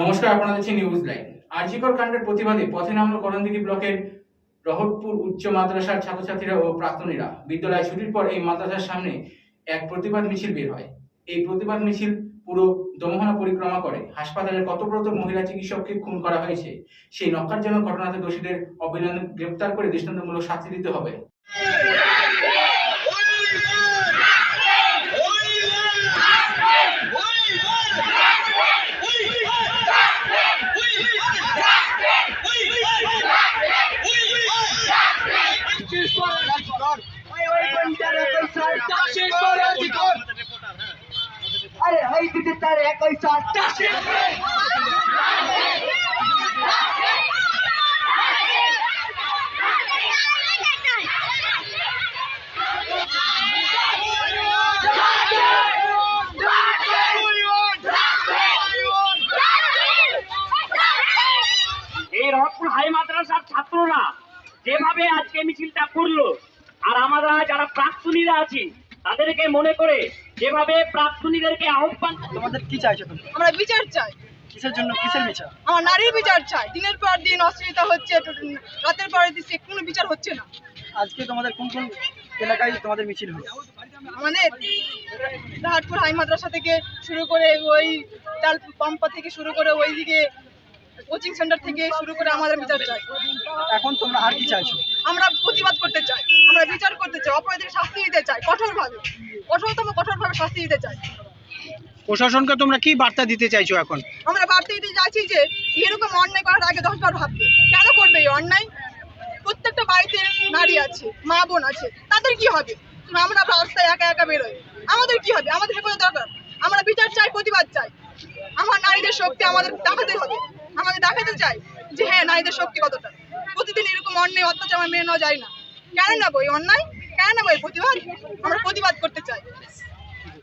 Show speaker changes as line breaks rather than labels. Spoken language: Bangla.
নমস্কার, আপনারা দেখছেন নিউজ লাইভ আরজিকর কাণ্ডের প্রতিবাদে পথে নামল করণদিঘি ব্লকের রহতপুর উচ্চ মাদ্রাসার ছাত্রছাত্রীরা ও প্রাক্তনীরা। বিদ্যালয় ছুটির পর এই মাদ্রাসার সামনে এক প্রতিবাদ মিছিল বের হয়। এই প্রতিবাদ মিছিল পুরো দমোহনা পরিক্রমা করে। হাসপাতালের কতব্রত মহিলা চিকিৎসককে খুন করা হয়েছে, সেই নক্কারজনক ঘটনাতে দোষীদের অবিলম্বে গ্রেপ্তার করে দৃষ্টান্তমূলক শাস্তি দিতে হবে।
আরে এই দিকে তার একই সাথ
এই রহতপুর হাই মাদ্রাসার ছাত্ররা যেভাবে আজকে মিছিলটা করল আর আমরা যারা প্রাক্তনীরা আছি তাদেরকে মনে করে যেভাবে প্রাক্তনীদেরকে আহ্বান
তোমাদের কি চাইছো তুমি?
আমরা বিচার চাই।
কিসের জন্য? কিসের বিচার?
আমার নারীর বিচার চাই। দিনের পর দিন অশ্লীলতা হচ্ছে রাতের পর দিন সে কোনো বিচার হচ্ছে না।
আজকে তোমাদের কোন কোন এলাকায় তোমাদের মিছিল হবে
আমাদের রাহাটপুর হাই মাদ্রাসা থেকে শুরু করে ওই চাল পাম্পা থেকে শুরু করে ওইদিকে কোচিং সেন্টার থেকে শুরু করে আমাদের বিচার চাই।
এখন তোমরা আর কি চাইছো?
আমরা প্রতিবাদ করতে চাই। আমরা বিচার করতে চাই অপরাধীর শাস্তি দিতে চাই কঠোরভাবে। কঠোরতম কঠোরভাবে শাস্তি দিতে চাই।
প্রশাসনকে তোমরা কি বার্তা দিতে চাইছো এখন?
আমরা বাড়তে দিতে যাচ্ছি যে এরকম অন্যায় করার আগে দশবার ভাববে কেন করবে এই অন্যায়? প্রত্যেকটা বাড়িতে নারী আছে মা বোন আছে তাদের কি হবে? আমরা রাস্তায় একা একা বেরোই। আমাদের কি হবে? আমাদের হেফাজত দরকার। আমরা বিচার চাই প্রতিবাদ চাই। আমার নারীদের শক্তি আমাদের দেখাতে হবে। আমাদের দেখাতে চাই যে হ্যাঁ নারীদের শক্তি কতটা। প্রতিদিন এরকম অন্যায়, অত্যাচার আমার মেনে নেওয়া যায় না। কেন নেব এই অন্যায়? কেন নেব এই প্রতিবাদ? আমরা প্রতিবাদ করতে চাই।